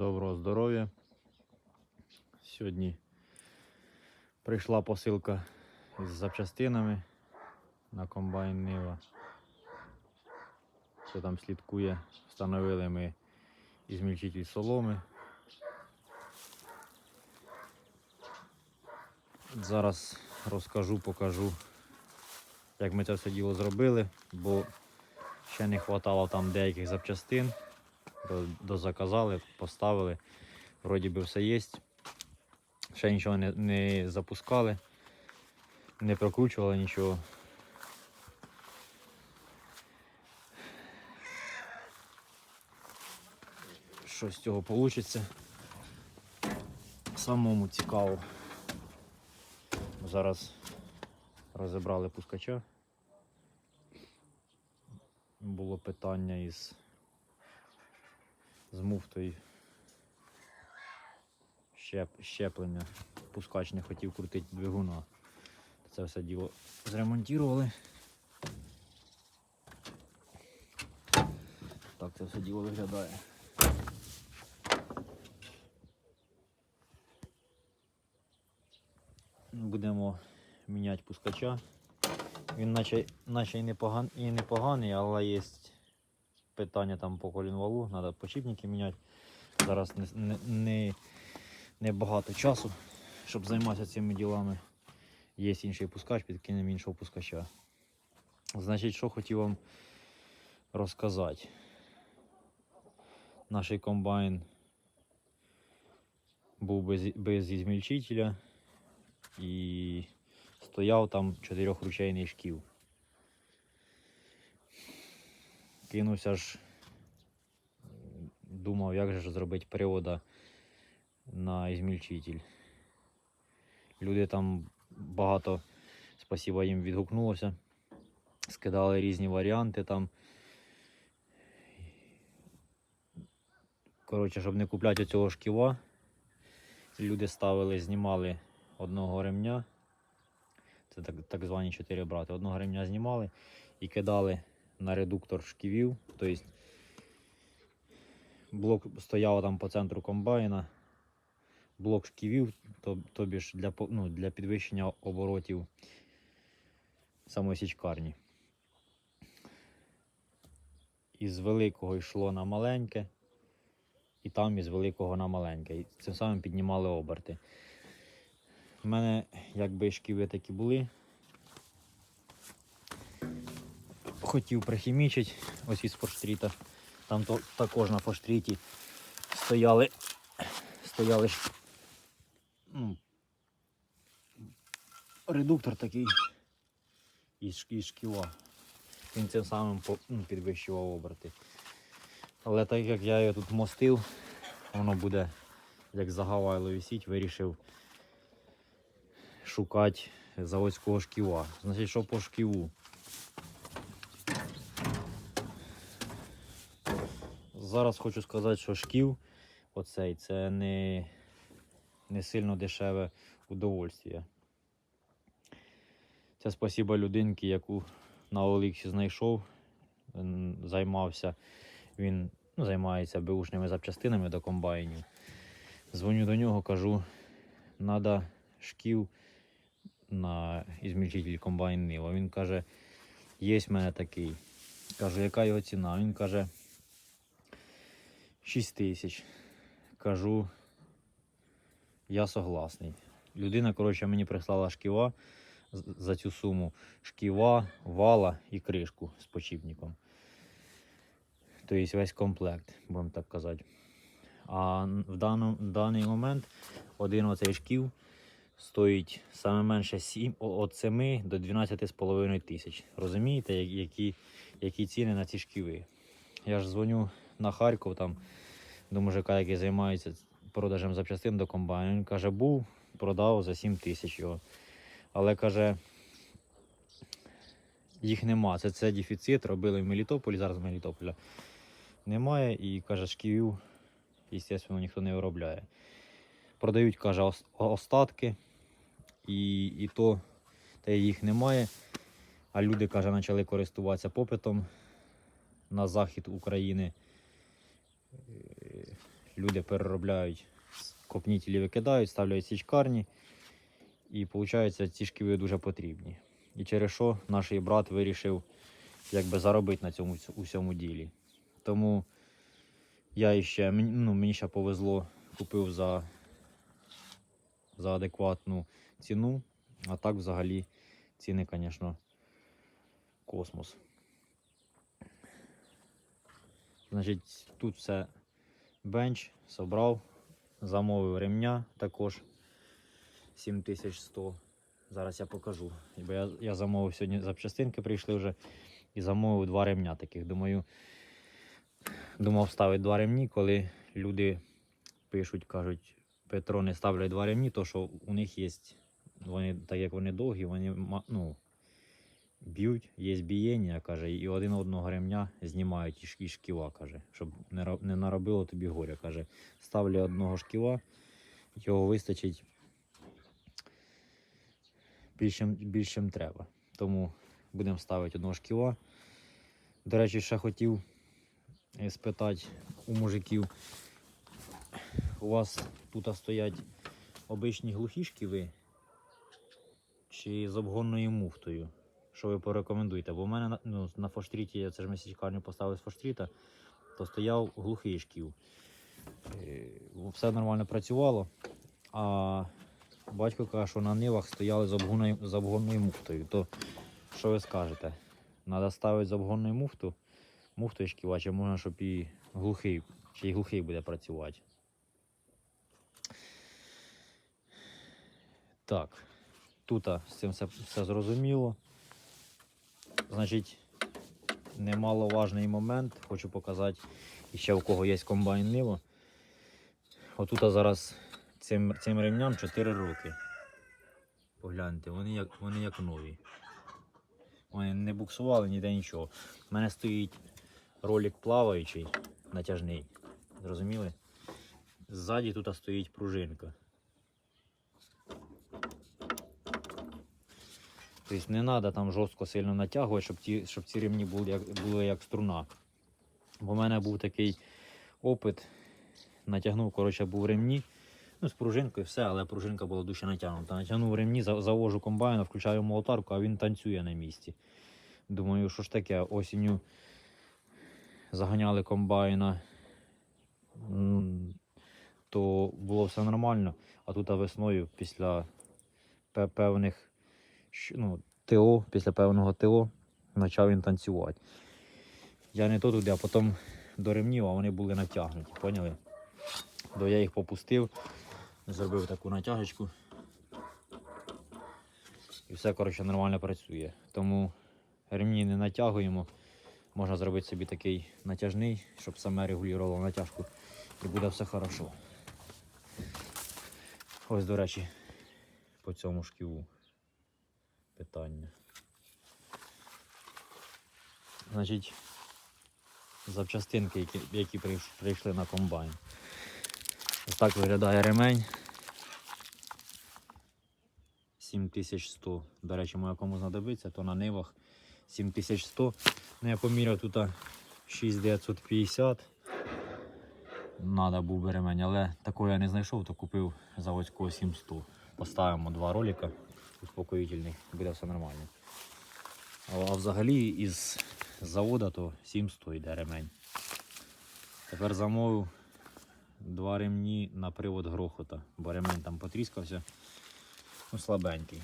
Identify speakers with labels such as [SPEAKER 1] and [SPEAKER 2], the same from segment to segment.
[SPEAKER 1] Доброго здоров'я. Сьогодні прийшла посилка з запчастинами на комбайн Нива. Що там слідкує, встановили ми ізмільчитель соломи. Зараз розкажу, покажу, як ми це все діло зробили, бо ще не вистачало там деяких запчастин. До- Дозаказали, поставили. Вроді би все є. Ще нічого не, не запускали, не прокручували нічого. Що з цього вийде? Самому цікаво. Зараз розібрали пускача. Було питання із з муфтою щеп, щеплення. Пускач не хотів крутити двигуна. Це все діло зремонтували. Так це все діло виглядає. Будемо міняти пускача. Він наче, наче і, непоган, і непоганий, але є питання там по колінвалу, треба почіпники міняти. Зараз не, не, не, багато часу, щоб займатися цими ділами. Є інший пускач, підкинемо іншого пускача. Значить, що хотів вам розказати. Наш комбайн був без, без ізмільчителя і стояв там чотирьохручейний шків. Кинувся ж, думав, як же ж зробити привода на ізмільчитель. Люди там багато, спасіба їм відгукнулося, скидали різні варіанти там. Коротше, щоб не купляти цього шківа, люди ставили, знімали одного ремня. Це так, так звані 4 брати. Одного ремня знімали і кидали на редуктор шківів. Тобто блок стояв там по центру комбайна. Блок шківів, тобі ж для, ну, для підвищення оборотів самої січкарні. Із великого йшло на маленьке, і там із великого на маленьке. І цим самим піднімали оберти. У мене якби шківи такі були. Хотів прихімічити ось із форштріта. Там то, також на форштріті стояли, стояли ж, ну, редуктор такий із, із шківа. Він цим самим ну, підвищував оберти. Але так як я його тут мостив, воно буде як загавайло висіть, вирішив шукати заводського шківа. Значить, що по шківу? Зараз хочу сказати, що шків оцей це не, не сильно дешеве удовольствие. Це спасіба людинки, яку на Оліксі знайшов, займався. Він ну, займається беушними запчастинами до комбайнів. Дзвоню до нього, кажу, треба шків на ізмільчитель комбайн Нива. Він каже, є в мене такий. Кажу, яка його ціна? Він каже, 6 тисяч. Кажу, я согласний. Людина, коротше, мені прислала шківа за цю суму. Шківа, вала і кришку з почіпником. Тобто весь комплект, будемо так казати. А в, даному, в даний момент один оцей шків стоїть саме менше 7, від 7 до 12,5 тисяч. Розумієте, які, які ціни на ці шківи? Я ж дзвоню на Харків там до мужика, який займається продажем запчастин до комбайну. Він каже, був, продав за 7 тисяч його. Але каже, їх нема. Це, це дефіцит, робили в Мелітополі, зараз в Мелітополя немає. І каже, шківів, звісно, ніхто не виробляє. Продають, каже, остатки, і, і то та їх немає. А люди, каже, почали користуватися попитом на захід України. Люди переробляють копнітелі викидають, ставляють січкарні. І виходить, ці шківи дуже потрібні. І через що наш брат вирішив якби заробити на цьому усьому ділі. Тому я мені- ну, мені ще повезло, купив за, за адекватну ціну. А так взагалі ціни, звісно, космос. Значить, тут все бенч, собрав, замовив ремня також 7100. Зараз я покажу. Бо я, я замовив сьогодні запчастинки, прийшли вже і замовив два ремня таких. Думаю, думав ставити два ремні, коли люди пишуть, кажуть, Петро не ставляй два ремні, то що у них є, вони, так як вони довгі, вони ну, б'ють, є бієння, каже, і один одного ремня знімають із шківа, каже, щоб не, наробило тобі горя. Каже, ставлю одного шківа, його вистачить більшим, більшим треба. Тому будемо ставити одного шківа. До речі, ще хотів е, спитати у мужиків. У вас тут стоять обичні глухі шківи чи з обгонною муфтою? Що ви порекомендуєте? Бо в мене ну, на фоштріті, це ж ми січкарню поставили з фоштріта, то стояв глухий шків. Все нормально працювало. А батько каже, що на нивах стояли з обгонною, з обгонною муфтою. То що ви скажете? Треба ставити з обгонною муфту, муфтою шківа, чи можна, щоб і глухий, чи і глухий буде працювати. Так, тут цим все, все зрозуміло. Значить, немаловажний момент, хочу показати ще у кого є комбайн Нива. Отут зараз цим, цим ремням 4 роки. Погляньте, вони як, вони як нові. Вони не буксували ніде нічого. У мене стоїть ролик плаваючий, натяжний. Зрозуміли? Ззаді тут стоїть пружинка. Тобто не треба там жорстко сильно натягувати, щоб ті, щоб ці ремні були як, були як струна. Бо в мене був такий опит. Натягнув, коротше, був ремні. Ну, з пружинкою все, але пружинка була дуже натягнута. Натягнув ремні, завожу комбайн, включаю молотарку, а він танцює на місці. Думаю, що ж таке, осінню заганяли комбайна, то було все нормально. А тут а весною після певних ну, ТО, після певного ТО почав він танцювати. Я не то туди, а потім до ремнів, а вони були натягнуті, поняли? То я їх попустив, зробив таку натяжечку. І все, коротше, нормально працює. Тому ремні не натягуємо. Можна зробити собі такий натяжний, щоб саме регулювало натяжку. І буде все хорошо. Ось, до речі, по цьому шківу питання. Значить, запчастинки, які, які прийш- прийшли на комбайн. Ось так виглядає ремень. 7100. До речі, моя кому знадобиться, то на нивах 7100. Ну, я поміряв тут 6950. Надо був би ремень, але такого я не знайшов, то купив заводського 700. Поставимо два ролика успокоїтельних, буде все нормально. А, взагалі із завода то 700 йде ремень. Тепер замовив два ремні на привод грохота, бо ремень там потріскався. Ну, слабенький.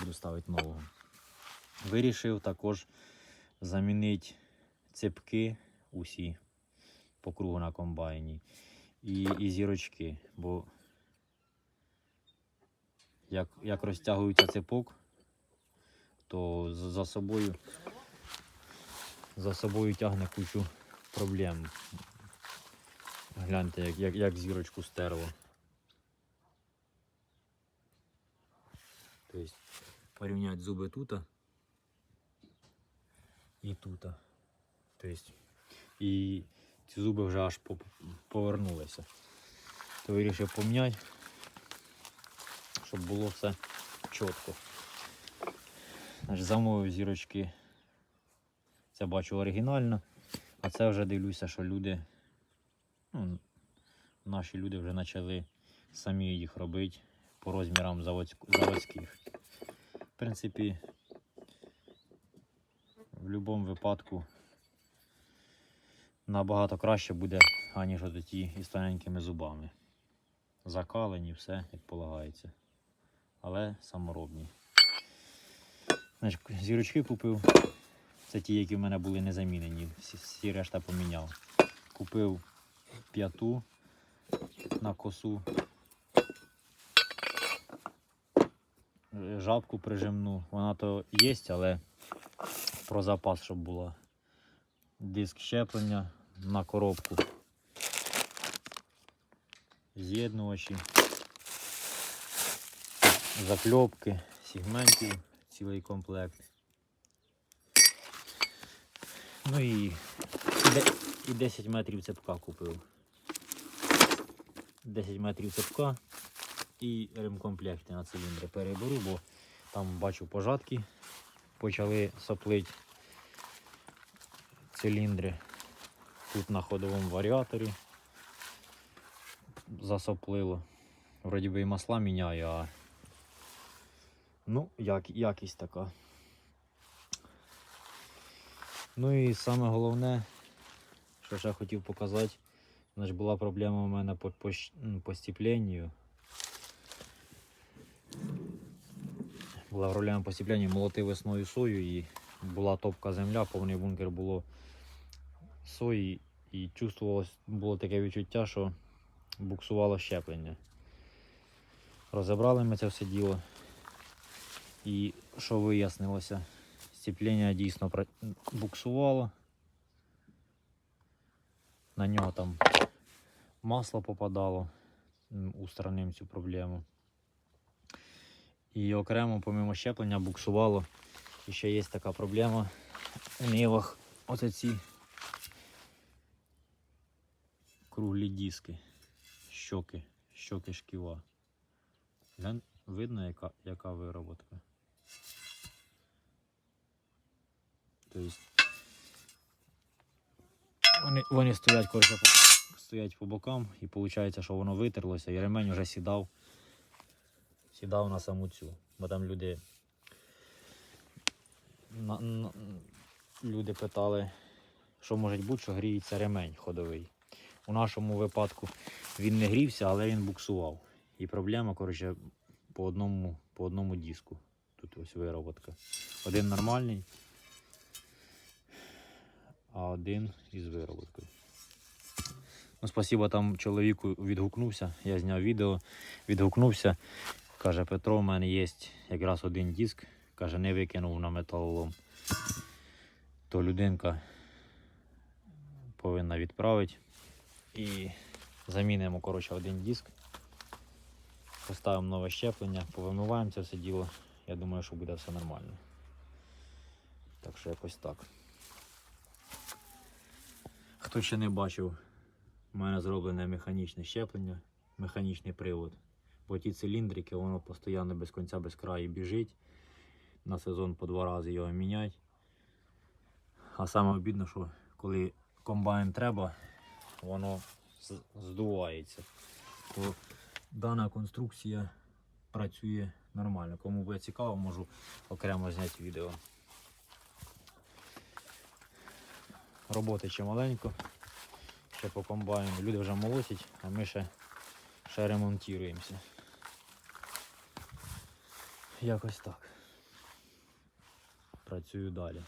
[SPEAKER 1] Буду ставити нового. Вирішив також замінити цепки усі по кругу на комбайні і, і зірочки, бо як, як розтягується цепок, то за собою за собою тягне кучу проблем. Гляньте, як, як, як зірочку стерло. Тобто порівняти зуби тут і тут. Тобто, і ці зуби вже аж повернулися. То вирішив поміняти, щоб було все чітко. Замовив зірочки. Це бачу оригінально, а це вже дивлюся, що люди ну, наші люди вже почали самі їх робити по розмірам заводських. В принципі, в будь-якому випадку набагато краще буде, аніж ті із тоненькими зубами. Закалені, все як полагається. Але саморобні. Значить, зірочки купив. Це ті, які в мене були не замінені. Всі, всі решта поміняв. Купив п'яту на косу. Жабку прижимну. Вона то є, але про запас, щоб була. Диск щеплення на коробку. З'єднувачі. Закльопки, сегментів, цілий комплект. Ну і, і 10 метрів цепка купив. 10 метрів цепка і ремкомплекти на циліндри переберу, бо там бачу пожатки почали соплити циліндри. Тут на ходовому варіаторі засоплило. Вроді би і масла міняю, а ну, як, якість така. Ну і саме головне, що ще хотів показати, значить була проблема у мене по, по, по стіпленню. Була проблема по стіпленню, молотив весною сою і була топка земля, повний бункер було сої і чувствувалось, було таке відчуття, що буксувало щеплення. Розібрали ми це все діло. І що вияснилося? Стіплення дійсно буксувало. На нього там масло попадало, м, устраним цю проблему. І окремо, помимо щеплення, буксувало. І ще є така проблема у нивах. Оце ці круглі диски, щоки, щоки шківа. Видно, яка, яка вироботка. Тобто вони, вони стоять, коротше, стоять по бокам і виходить, що воно витерлося, і ремень вже сідав. Сідав на саму цю. Бо там люди. На, на, люди питали, що може бути, що гріється ремень ходовий. У нашому випадку він не грівся, але він буксував. І проблема, коротше, по одному, по одному диску. Тут ось вироботка. Один нормальний, а один із вироботкою. Ну, спасибо там чоловіку відгукнувся. Я зняв відео, відгукнувся. Каже, Петро, у мене є якраз один диск. Каже, не викинув на металолом. То людинка повинна відправити. І замінимо коротше, один диск. Поставимо нове щеплення, повимиваємо це все діло. Я думаю, що буде все нормально. Так що якось так. Хто ще не бачив, у мене зроблене механічне щеплення, механічний привод. Бо ті циліндрики, воно постійно без кінця, без краю біжить. На сезон по два рази його міняти. А саме обідно, що коли комбайн треба, воно здувається. То дана конструкція працює нормально. Кому буде цікаво, можу окремо зняти відео. Роботи чималенько. Ще по комбайну. Люди вже молотять, а ми ще, ще ремонтуємося. Якось так. Працюю далі.